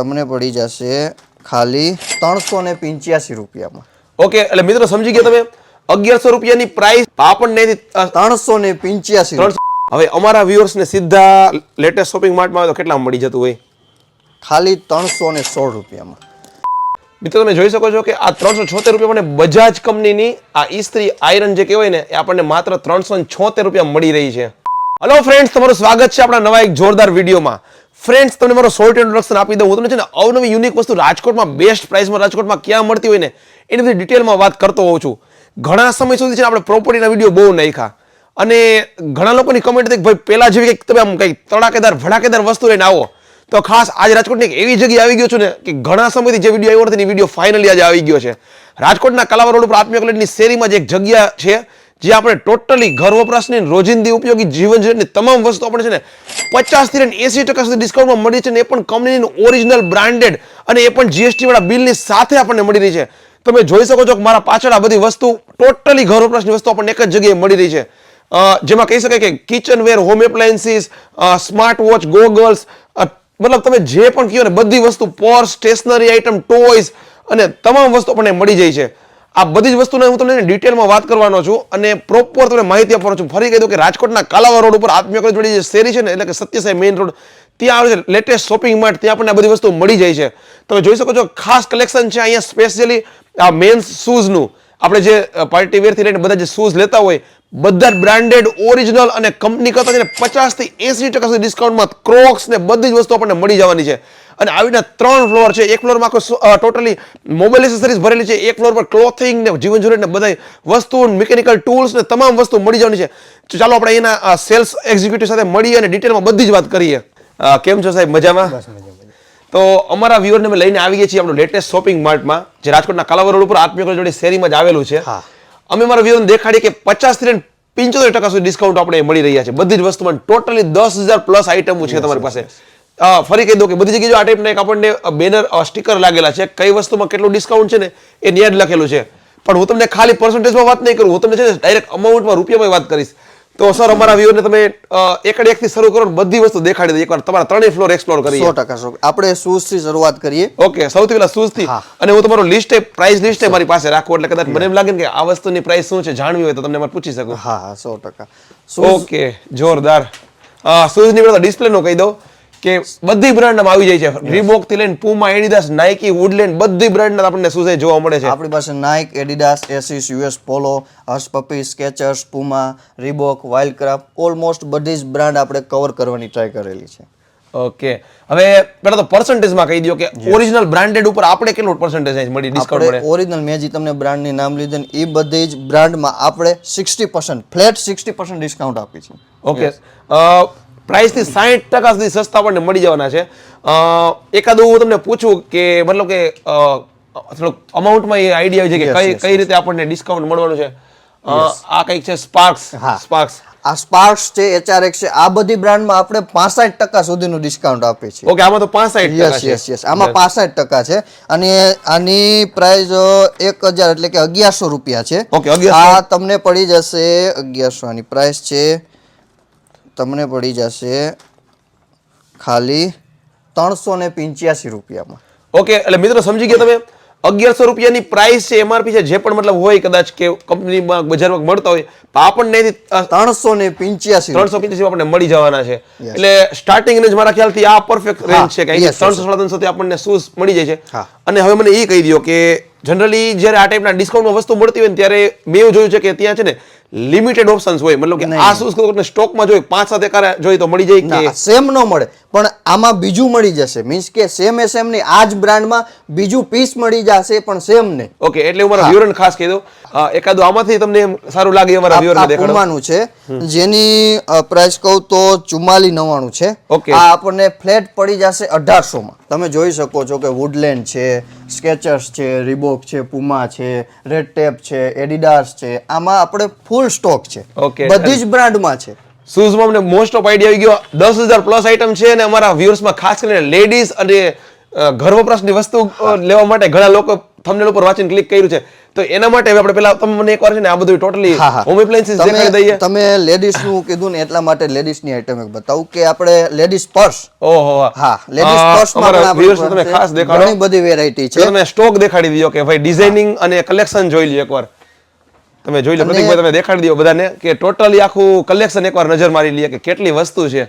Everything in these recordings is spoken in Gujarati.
તમને પડી જશે ખાલી ત્રણસો ને પિંચ્યાસી રૂપિયામાં. ઓકે એટલે મિત્રો સમજી ગયા તમે? અગિયારસો રૂપિયાની પ્રાઇસ આપણને ત્રણસો ને પિંચ્યાસી હવે અમારા viewers ને સીધા લેટેસ્ટ શોપિંગ માર્ટમાં આવે તો કેટલા મળી જતું હોય? ખાલી ત્રણસો ને સોળ રૂપિયામાં. મિત્રો તમે જોઈ શકો છો કે આ ત્રણસો છોતેર રૂપિયા મને બજાજ કંપનીની આ ઇસ્ત્રી આયરન જે કહેવાય ને એ આપણને માત્ર ત્રણસો છોતેર રૂપિયા મળી રહી છે. હલો ફ્રેન્ડ્સ તમારું સ્વાગત છે આપણા નવા એક જોરદાર વિડીયોમાં. ફ્રેન્ડ્સ તમને મારો શોર્ટ ઇન્ટ્રોડક્શન આપી દઉં. હું તમને છે ને અવનવી યુનિક વસ્તુ રાજકોટમાં બેસ્ટ પ્રાઇસમાં રાજકોટમાં ક્યાં મળતી હોય ને, એની બધી ડિટેલમાં વાત કરતો હોઉં છું. ઘણા સમય સુધી છે આપણે પ્રોપર્ટીના વીડિયો બહુ નાખ્યા. અને ઘણા લોકોની કમેન્ટ હતી કે, ભાઈ પહેલાં જેવી કંઈક તમે આમ કંઈક તડાકેદાર, ભડાકેદાર વસ્તુ લઈને આવો. તો ખાસ આજે રાજકોટની એક એવી જગ્યાએ આવી ગયો છું ને કે ઘણા સમયથી જે વીડિયો આવ્યો નથી એ વીડિયો ફાઇનલી આજે આવી ગયો છે. રાજકોટના કલાવા રોડ ઉપર આત્મીય કોલેજની શેરીમાં જે એક જગ્યા છે. જે આપણે ટોટલી ઘર વપરાશની રોજિંદી ઉપયોગી જીવન જરૂરિયાતની તમામ વસ્તુ આપણે છે ને પચાસથી એસી ટકા સુધી ડિસ્કાઉન્ટમાં મળી છે ને એ પણ કંપનીની ઓરિજિનલ બ્રાન્ડેડ અને એ પણ જીએસટી વાળા બિલની સાથે આપણને મળી રહી છે. તમે જોઈ શકો છો કે મારા પાછળ આ બધી વસ્તુ ટોટલી ઘર વપરાશની વસ્તુ આપણને એક જ જગ્યાએ મળી રહી છે. જેમાં કહી શકાય કે kitchen ware home appliances smart watch goggles મતલબ તમે જે પણ કહો ને બધી વસ્તુ પોર સ્ટેશનરી આઇટમ ટોયસ અને તમામ વસ્તુ આપણને મળી જાય છે. આ બધી જ વસ્તુને હું તમને ડિટેલમાં વાત કરવાનો છું અને પ્રોપર તમને માહિતી આપવાનો છું. ફરી કહી દઉં કે રાજકોટના કાલાવા રોડ ઉપર આત્મીય કોલેજ વાળી જે શેરી છે ને, એટલે કે સત્યસાઈ મેઇન રોડ ત્યાં આવે છે લેટેસ્ટ શોપિંગ માર્ટ ત્યાં આપણને આ બધી વસ્તુ મળી જાય છે. તમે જોઈ શકો છો, ખાસ કલેક્શન છે અહીંયા સ્પેશિયલી આ મેન્સ શૂઝનું આપણે જે પાર્ટી વેરથી લઈને બધા જે શૂઝ લેતા હોય બધા બ્રાન્ડેડ ઓરિજિનલ અને કંપની કરતા છે ને પચાસથી એસી ટકા સુધી ડિસ્કાઉન્ટમાં ક્રોક્સ ને બધી જ વસ્તુ આપણને મળી જવાની છે. અને આવીને ત્રણ ફ્લોર છે. એક ફ્લોરમાં આખો ટોટલી મોબાઈલ એસેસરીઝ ભરેલી છે. એક ફ્લોર પર ક્લોથિંગ ને જીવન જરૂરિયાત ને બધા વસ્તુ મિકેનિકલ ટૂલ્સ ને તમામ વસ્તુ મળી જવાની છે. તો ચાલો આપણે એના સેલ્સ એક્ઝિક્યુટિવ સાથે મળી અને ડિટેલમાં બધી જ વાત કરીએ. કેમ છો સાહેબ? મજામાં? તો અમારા વ્યુઅરને અમે લઈને આવી ગયા છીએ આપણું લેટેસ્ટ શોપિંગ માર્ટમાં જે રાજકોટના કલાવર રોડ ઉપર આત્મીય જોડે શેરીમાં જ આવેલું છે. હા. અમે મારા વ્યુઅરને દેખાડીએ કે પચાસથી પિંચોતેર ટકા સુધી ડિસ્કાઉન્ટ આપણે મળી રહ્યા છે. બધી જ વસ્તુમાં ટોટલી દસ હજાર પ્લસ આઇટમો છે તમારી પાસે. ફરી કહી દો કે બધી જગ્યાએ જો આ ટાઈપના એક આપણને બેનર સ્ટીકર લાગેલા છે કઈ વસ્તુમાં કેટલું ડિસ્કાઉન્ટ છે ને એ ન્યાજ લખેલું છે. પણ હું તમને ખાલી પર્સન્ટેજમાં વાત નહીં કરું હું તમને છે ને ડાયરેક્ટ અમાઉન્ટમાં રૂપિયામાં વાત કરીશ. તો સર અમારા વ્યૂઅરને તમે એકડ એકથી શરૂ કરો બધી વસ્તુ દેખાડી દો. એકવાર તમારા ત્રણેય ફ્લોર એક્સપ્લોર કરીએ. સો ટકા સો આપણે શૂઝથી શરૂઆત કરીએ. ઓકે સૌથી પહેલા શૂઝથી અને હું તમારો લિસ્ટ પ્રાઇસ લિસ્ટ મારી પાસે રાખું એટલે કદાચ મને એમ લાગે કે આ વસ્તુની પ્રાઇસ શું છે જાણવી હોય તો તમને મારે પૂછી શકું. હા હા સો ટકા. શૂઝ ઓકે જોરદાર. શૂઝની પહેલા ડિસ્પ્લે નો કહી દઉં. કે બધી બ્રાન્ડમાં આવી જાય છે. રીબોકથી લઈને પુમા એડિડાસ નાઇકી વુડલેન્ડ બધી બ્રાન્ડ આપણને શૂઝ જોવા મળે છે. આપણી પાસે Nike Adidas ashes US Polo Hush Puppies Skechers Puma Reebok Wildcraft almost બધી જ બ્રાન્ડ આપણે કવર કરવાની ટ્રાય કરેલી છે. ઓકે હવે પહેલા તો પર્સન્ટેજમાં કહી દો કે ઓરિજિનલ બ્રાન્ડેડ ઉપર આપણે કેટલું પર્સન્ટેજ મળી ડિસ્કાઉન્ટ મળે? ઓરિજિનલ મેં જે તમને બ્રાન્ડની નામ લીધું એ બધી જ બ્રાન્ડમાં આપણે sixty percent flat sixty percent discount આપી છે. ઓકે પ્રાઇસથી સાહીઠ ટકા સુધી સસ્તા આપણને મળી જવાના છે. એકાદ હું તમને પૂછું કે મતલબ કે થોડુંક અમાઉન્ટમાં એ આઈડિયા આવી છે કે કઈ કઈ રીતે આપણને ડિસ્કાઉન્ટ મળવાનું છે. આ કંઈક છે સ્પાર્ક્સ. સ્પાર્ક્સ. આ સ્પાર્ક્સ છે એચઆરએક્સ છે આ બધી બ્રાન્ડમાં આપણે પાસઠ ટકા સુધીનું ડિસ્કાઉન્ટ આપીએ છીએ. ઓકે આમાં તો 65% યસ યસ યસ આમાં પાસઠ ટકા છે. અને આની પ્રાઇસ એક હજાર એટલે કે અગિયારસો રૂપિયા છે. ઓકે આ તમને પડી જશે અગિયારસો. આની પ્રાઇસ છે તમને પડી જશે ખાલી ત્રણસો ને પંચ્યાસી રૂપિયામાં. ઓકે એટલે મિત્રો સમજી ગયા તમે? અગિયારસો રૂપિયાની પ્રાઇસ છે એમઆરપી છે જે પણ મતલબ હોય કદાચ કે કંપનીમાં બજારમાં મળતા હોય આપણને ત્રણસો ને પંચ્યાસી ત્રણસો પિંચ્યાસી આપણને મળી જવાના છે. એટલે સ્ટાર્ટિંગ રેન્જ મારા ખ્યાલથી આ પરફેક્ટ રેન્જ છે કે ત્રણસો સાડા ત્રણસો થી આપણને શૂઝ મળી જાય છે. અને હવે મને એ કહી દો કે જનરલી જ્યારે આ ટાઈપના ડિસ્કાઉન્ટમાં વસ્તુ મળતી હોય ને ત્યારે મેં એવું જોયું છે કે ત્યાં છે ને લિમિટેડ ઓપ્શન્સ હોય. મતલબ કે. આ કોઈને સ્ટોકમાં જોઈએ? પાંચ સાથે એકારે જોઈએ તો મળી જાય કે? સેમ ન મળે. પણ આમાં બીજું મળી જશે. મીન્સ કે સેમ એ સેમની આ જ બ્રાન્ડમાં બીજું પીસ મળી જશે પણ સેમ ને ઓકે એટલે હું મારા વ્યુઅરને ખાસ કહી દઉં. એકાદો આમાંથી તમને સારું લાગે અમારા મારા વ્યુઅરને આ દેખાડો. પુમાનું છે. જેની પ્રાઇસ કહું તો ચુમ્માલી નવ્વાણું છે. ઓકે આ આપણને ફ્લેટ પડી જશે અઢારસો માં તમે જોઈ શકો છો કે વુડલેન્ડ છે સ્કેચર્સ છે રીબોક છે પુમા છે રેડ ટેપ છે એડિડાસ છે. આમાં આપણે ફૂલ સ્ટોક છે. બધી જ બ્રાન્ડમાં છે. શૂઝમાં અમને મોસ્ટ ઓફ આઈડિયા આવી ગયો. દસ હજાર પ્લસ આઈટમ છે અને અમારા વ્યૂઅર્સમાં ખાસ કરીને લેડીઝ અને ઘર વપરાશની વસ્તુ લેવા માટે ઘણા લોકો થંબનેલ ઉપર વાંચીને ક્લિક કર્યું છે. તો એના માટે હવે આપણે પહેલા તમે મને એકવાર છે ને આ બધું ટોટલી. હોમ એપ્લાયન્સીસ દેખાડી દઈએ. તમે લેડીઝનું કીધું ને એટલા માટે લેડીઝની આઈટમ એક બતાવું કે આપણે લેડીઝ પર્સ ઓહો હા. લેડીઝ પર્સમાં viewers તમે ખાસ દેખાડો. ઘણી બધી વેરાયટી છે. તમે સ્ટોક દેખાડી દીધો. કે ભાઈ ડિઝાઇનિંગ અને કલેક્શન જોઈ લ્યો એકવાર. તમે જોઈ લો પ્રતિકભાઈ તમે દેખાડી દો બધાને કે ટોટલી આખું કલેક્શન એકવાર નજર મારી લઈએ કે કેટલી વસ્તુ છે.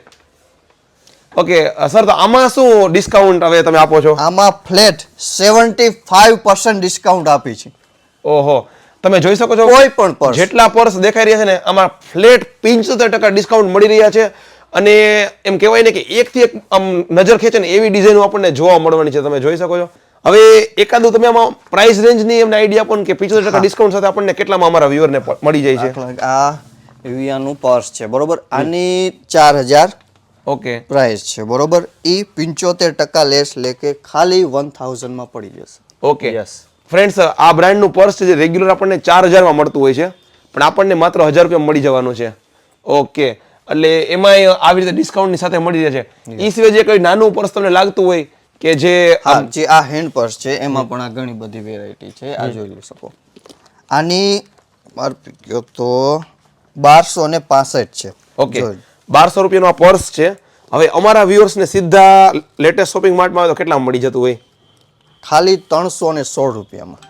ઓકે સર તો આમાં શું ડિસ્કાઉન્ટ હવે તમે આપો છો? આમાં flat seventy five percent discount આપી છે. ઓહો તમે જોઈ શકો છો કોઈ પણ પર્સ જેટલા પર્સ દેખાઈ રહ્યા છે ને આમાં ફ્લેટ પિંચોતેર ટકા ડિસ્કાઉન્ટ મળી રહ્યા છે. અને એમ કહેવાય ને કે એકથી એક આમ નજર ખેંચે ને એવી ડિઝાઇનો આપણને જોવા મળવાની છે તમે જોઈ શકો છો. હવે એકાદું તમે આમાં પ્રાઇસ રેન્જની એમને આઈડિયા પણ કે પિચોતેર ટકા ડિસ્કાઉન્ટ સાથે આપણને કેટલામાં અમારા વ્યુઅરને મળી જાય છે? કે આ વિયાનું પર્સ છે બરોબર? આની ચાર હજાર ઓકે. પ્રાઇસ છે બરોબર? એ પંચોતેર ટકા લેસ લેકે ખાલી વન થાઉઝન્ડમાં પડી જશે. ઓકે. યસ ફ્રેન્ડ્સ આ બ્રાન્ડનું પર્સ છે જે રેગ્યુલર આપણને ચાર હજારમાં મળતું હોય છે પણ આપણને માત્ર હજાર રૂપિયા મળી જવાનું છે. ઓકે. એટલે એમાં આવી રીતે ડિસ્કાઉન્ટની સાથે મળી રહે છે. એ સિવાય જે કોઈ નાનું પર્સ તમને લાગતું હોય કે જે આ જે આ હેન્ડ પર્સ છે એમાં પણ આ ઘણી બધી વેરાયટી છે. આ જોઈ લો શકો. આની ગયો તો બારસો ને પાસઠ છે. ઓકે. બારસો રૂપિયાનો આ પર્સ છે. હવે અમારા વ્યુઅર્સને સીધા લેટેસ્ટ શોપિંગ માર્ટમાં આવે તો કેટલા મળી જતું હોય? ખાલી ત્રણસો ને સોળ રૂપિયામાં.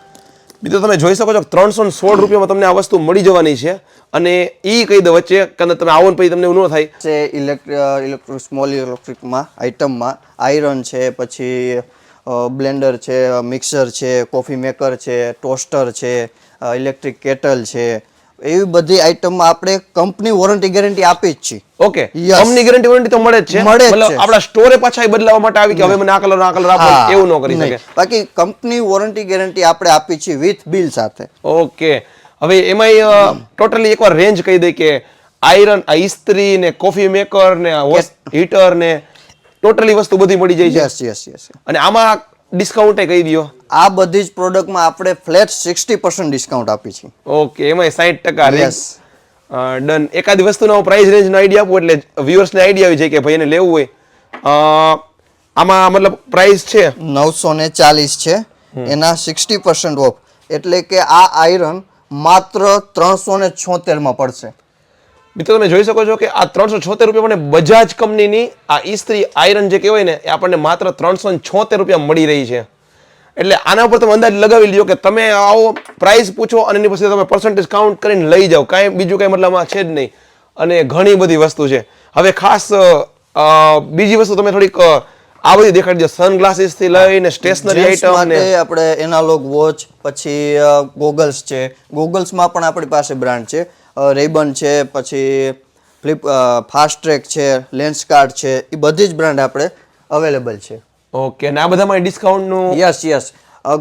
મિત્રો તમે જોઈ શકો છો ત્રણસો સોળ રૂપિયામાં તમને આ વસ્તુ મળી જવાની છે. અને એ કહી દો વચ્ચે કે તમે આવો ને પછી તમને એવું ન થાય. છે ઇલેક્ટ્રિક સ્મોલ ઇલેક્ટ્રિકમાં, આઇટમમાં, આયરન છે, પછી બ્લેન્ડર છે મિક્સર છે, કોફી મેકર છે, ટોસ્ટર છે ઇલેક્ટ્રિક કેટલ છે એવી બધી આઇટમમાં આપણે કંપની વોરંટી ગેરંટી આપી જ છીએ. ઓકે કંપની ગેરંટી વોરંટી તો મળે જ છે. મળે મતલબ આપણા સ્ટોરે પાછા એ બદલાવા માટે આવી કે હવે મને આ કલર આ કલર આપો. એવું ન કરી શકે. બાકી કંપની વોરંટી ગેરંટી આપણે આપી છીએ વિથ બિલ સાથે. ઓકે હવે એમાંય ટોટલી એકવાર રેન્જ કહી દે કે આયરન આ ઇસ્ત્રી ને કોફી મેકર ને હીટર ને ટોટલી વસ્તુ બધી મળી જાય છે. યસ યસ યસ અને આમાં ડિસ્કાઉન્ટ કહી દો આ બધી જ પ્રોડક્ટમાં આપણે ફ્લેટ સિક્સટી પર્સન્ટ ડિસ્કાઉન્ટ આપી છીએ ઓકે એમાંય સાઠ ટકા યસ ડન એકાદ વસ્તુનો પ્રાઇસ રેન્જનો આઈડિયા આપો એટલે વ્યુઅર્સને આઈડિયા આવી જાય કે ભાઈ એને લેવું હોય. આમાં મતલબ પ્રાઇસ છે? નવસો ને ચાલીસ છે. એના સિક્સટી પર્સન્ટ ઓફ એટલે કે આ આયરન માત્ર ત્રણસો ને છોતેરમાં પડશે. મિત્રો તમે જોઈ શકો છો કે આ ત્રણસો છોતેર રૂપિયા મને બજાજ કંપનીની આ ઇસ્ત્રી આયરન જે કહેવાય ને એ આપણને માત્ર ત્રણસો છોતેર રૂપિયા મળી રહી છે. એટલે આના ઉપર તમે અંદાજ લગાવી લ્યો કે તમે આવો પ્રાઇસ પૂછો અને એની પછી તમે પર્સન્ટેજ કાઉન્ટ કરીને લઈ જાઓ. કાંઈ બીજું કાંઈ મતલબ છે જ નહીં. અને ઘણી બધી વસ્તુ છે. હવે ખાસ બીજી વસ્તુ તમે થોડીક આ બધી દેખાડી દો. સનગ્લાસીસથી લઈને સ્ટેશનરી આઈટમ ને માટે આપણે એનાલોગ વોચ પછી ગોગલ્સ છે. ગોગલ્સમાં પણ આપણી પાસે બ્રાન્ડ છે. રેબન છે પછી ફ્લિપ ફાસ્ટ ટ્રેક છે લેન્સ કાર્ડ છે એ બધી જ બ્રાન્ડ આપણે અવેલેબલ છે. ઓકે અને આ બધામાં ડિસ્કાઉન્ટનું યસ યસ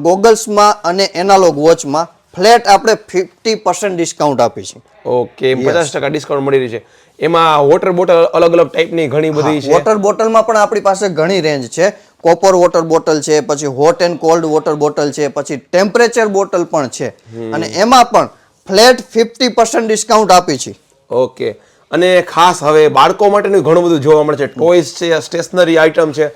ગોગલ્સમાં અને એનાલોગ વોચમાં ફ્લેટ આપણે ફિફ્ટી પર્સન્ટ ડિસ્કાઉન્ટ આપી છે. ઓકે પચાસ ટકા ડિસ્કાઉન્ટ મળી રહી છે. એમાં વોટર બોટલ અલગ અલગ ટાઈપની ઘણી બધી છે. વોટર બોટલમાં પણ આપણી પાસે ઘણી રેન્જ છે. કોપર વોટર બોટલ છે પછી hot and cold water bottle છે પછી ટેમ્પરેચર બોટલ પણ છે. અને એમાં પણ ફ્લેટ ફિફ્ટી પર્સન્ટ ડિસ્કાઉન્ટ આપી છે. ઓકે. અને ખાસ હવે બાળકો માટેનું ઘણું બધું જોવા મળે છે. ટોયસ છે સ્ટેશનરી આઇટમ છે.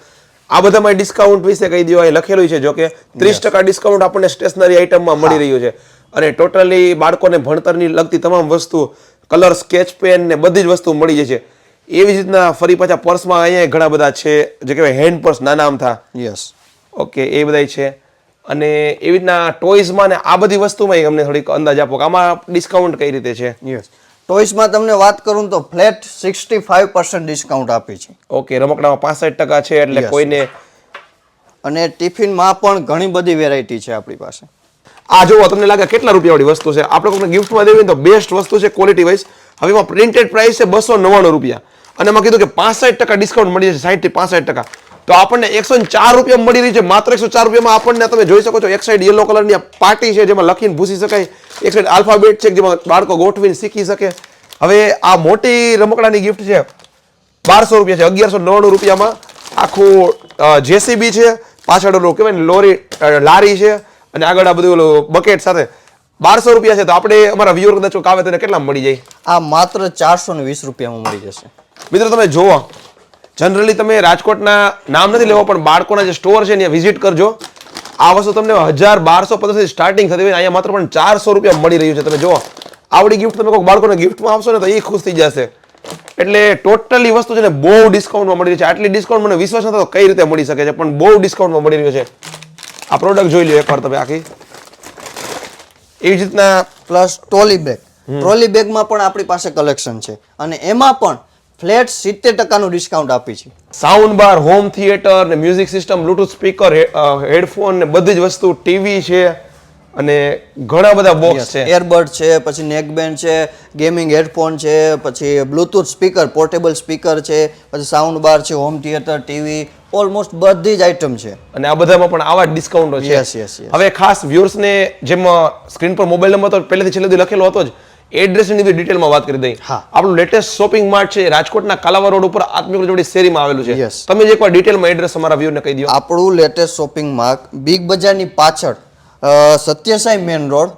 આ બધામાં ડિસ્કાઉન્ટ વિશે કહી દો અહીં લખેલું છે. જો કે ત્રીસ ટકા ડિસ્કાઉન્ટ આપણને સ્ટેશનરી આઇટમમાં મળી રહ્યું છે. અને ટોટલી બાળકોને ભણતરની લગતી તમામ વસ્તુ કલર સ્કેચ પેન ને બધી જ વસ્તુ મળી જાય છે. એવી જ રીતના ફરી પાછા પર્સમાં અહીંયા ઘણા બધા છે. જે કહેવાય હેન્ડ પર્સ નાના આમ થા. યસ ઓકે એ બધાય છે. અને એવી રીતના ટોયઝમાં ને આ બધી વસ્તુમાં અમને થોડીક અંદાજ આપો કે આમાં ડિસ્કાઉન્ટ કઈ રીતે છે? યસ ટોયસમાં તમને વાત કરું તો flat sixty five percent discount આપી છે. ઓકે રમકડામાં પાસઠ ટકા છે એટલે. કોઈને અને ટિફિનમાં પણ ઘણી બધી વેરાયટી છે આપણી પાસે. આ જુઓ તમને લાગે કેટલા રૂપિયાવાળી વસ્તુ છે? આપણે કોઈને ગિફ્ટમાં દેવી તો બેસ્ટ વસ્તુ છે ક્વોલિટી વાઇઝ હવે એમાં પ્રિન્ટેડ પ્રાઇસ છે બસો નવ્વાણું રૂપિયા. અને એમાં કીધું કે પાસઠ ટકા ડિસ્કાઉન્ટ મળી જશે સાઠથી પાસઠ ટકા. તો આપણને એકસો ચાર રૂપિયા મળી રહી છે. માત્ર એકસો ચાર રૂપિયામાં આપણને તમે જોઈ શકો છો, એક સાઈડ યલો કલરની પાર્ટી છે, જેમાં લખીને ભૂસી શકાય. એક સાઈડ આલ્ફાબેટ છે જેમાં બાળકો ગોઠવીને શીખી શકે. હવે આ મોટી રમકડાની ગિફ્ટ છે, બારસો રૂપિયા છે, અગિયારસો નવ્વાણું રૂપિયામાં આખું જેસીબી છે, પાછળ ઓલું કહેવાય લોરી લારી છે, અને આગળ આ બધું ઓલું બકેટ સાથે. બારસો રૂપિયા છે, તો આપણે અમારા વ્યૂઅર કદાચ આવે તો કેટલા મળી જાય? આ માત્ર ચારસો ને વીસ રૂપિયામાં મળી જશે. મિત્રો તમે જુઓ. જનરલી તમે રાજકોટના નામ નથી લેવો પણ બાળકોના જે સ્ટોર છે ત્યાં વિઝિટ કરજો. આ વસ્તુ તમને હજાર બારસો પચાસ સ્ટાર્ટિંગ થતી હોય અહીંયા માત્ર પણ ચારસો રૂપિયા મળી રહ્યું છે. તમે જુઓ. આવડી ગિફ્ટ તમે કોઈ બાળકોને ગિફ્ટમાં આપશો ને તો એ ખુશ થઈ જશે. એટલે ટોટલી વસ્તુ છે ને બહુ ડિસ્કાઉન્ટમાં મળી રહી છે. આટલી ડિસ્કાઉન્ટ મને વિશ્વાસ નથી કઈ રીતે મળી શકે છે પણ બહુ ડિસ્કાઉન્ટમાં મળી રહ્યું છે. આ પ્રોડક્ટ જોઈ લો એકવાર તમે આખી. એવી જ રીતના પ્લસ ટ્રોલી બેગ ટ્રોલી બેગમાં પણ આપણી પાસે કલેક્શન છે. અને એમાં પણ ફ્લેટ સિત્તેર ટકાનું ડિસ્કાઉન્ટ આપી છે. સાઉન્ડ બાર હોમ થિયેટર ને music system bluetooth speaker headphone ને બધી જ વસ્તુ ટીવી છે અને ઘણા બધા બોક્સ છે. એરબડ છે પછી નેકબેન્ડ છે ગેમિંગ હેડફોન છે પછી બ્લૂટૂથ સ્પીકર પોર્ટેબલ સ્પીકર છે પછી સાઉન્ડ બાર છે હોમ થિયેટર ટીવી ઓલમોસ્ટ બધી જ આઇટમ છે. અને આ બધામાં પણ આવા જ ડિસ્કાઉન્ટો છે. હવે ખાસ viewers ને જેમ સ્ક્રીન પર મોબાઈલ નંબર તો પહેલેથી છેલ્લે લખેલો હતો જ એડ્રેસની બધી ડિટેલમાં વાત કરી દઈ. હા. આપણું લેટેસ્ટ શોપિંગ માર્ટ છે રાજકોટના કાલાવા રોડ ઉપર આત્મિક જોડી શેરીમાં આવેલું છે. તમે જે એકવાર ડિટેલમાં એડ્રેસ અમારા વ્યૂ ને કહી દો. આપણું લેટેસ્ટ શોપિંગ માર્ક બિગ બજારની પાછળ Satyasai main road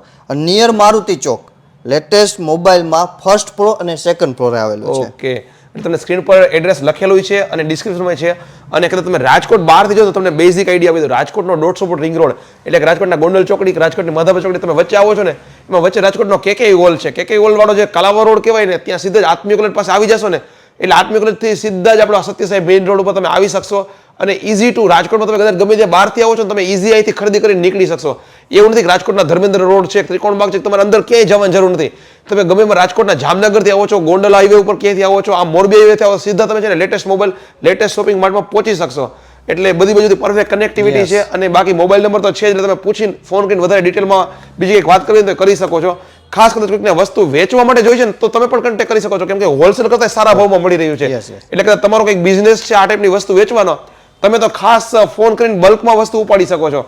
near Maruti Chowk latest મોબાઈલમાં ફર્સ્ટ ફ્લોર અને સેકન્ડ ફ્લોરે આવેલું છે. ઓકે તમને સ્ક્રીન પર એડ્રેસ લખેલું છે અને ડિસ્ક્રિપ્શનમાં છે. અને કદાચ તમે રાજકોટ બહારથી જો તો તમને બેઝિક આઈડિયા આપી દો રાજકોટનો દોઢસો ફૂટ રિંગ રોડ એટલે કે રાજકોટના ગોંડલ ચોકડી, કે રાજકોટની માધાપર ચોકડી તમે વચ્ચે આવો છો ને, એમાં વચ્ચે રાજકોટનો કેકે હોલ છે. કેકે હોલ વાળો જે કલાવા રોડ કહેવાય ને, ત્યાં સીધા જ આત્મીય કોલેજ પાસે આવી જશો ને, એટલે આત્મીય કોલેજથી સીધા જ આપણો સત્યસાઈ મેઇન રોડ ઉપર તમે આવી શકશો. અને ઇઝી ટુ રાજકોટમાં તમે કદાચ ગમે તે બહારથી આવો છો તમે ઇઝી અહીંથી ખરીદી કરીને નીકળી શકશો. એવું નથી કે રાજકોટના ધર્મેન્દ્ર રોડ છે ત્રિકોણ બાગ છે તમારે અંદર ક્યાંય જવાની જરૂર નથી. તમે ગમે એમાં રાજકોટના જામનગરથી આવો છો ગોંડલ હાઈવે ઉપર ક્યાંથી આવો છો આ મોરબી હાઈવેથી આવો સીધા તમે છે ને લેટેસ્ટ મોબાઈલ લેટેસ્ટ શોપિંગ માર્ટમાં પહોંચી શકશો. એટલે બધી બાજુથી પરફેક્ટ કનેક્ટિવિટી છે અને બાકી મોબાઈલ નંબર તો છે જ એટલે તમે પૂછીને ફોન કરીને વધારે ડિટેલમાં બીજી એક વાત કરવી તો કરી શકો છો. ખાસ કરીને કોઈકને વસ્તુ વેચવા માટે જોઈ છે ને તો તમે પણ કન્ટેક્ટ કરી શકો છો. કેમ કે હોલસેલ કરતા સારા ભાવમાં મળી રહ્યું છે. એટલે કદાચ તમારો કંઈક બિઝનેસ છે આ ટાઈપની વસ્તુ વેચવાનો તમે તો ખાસ ફોન કરીને બલ્કમાં વસ્તુ ઉપાડી શકો છો.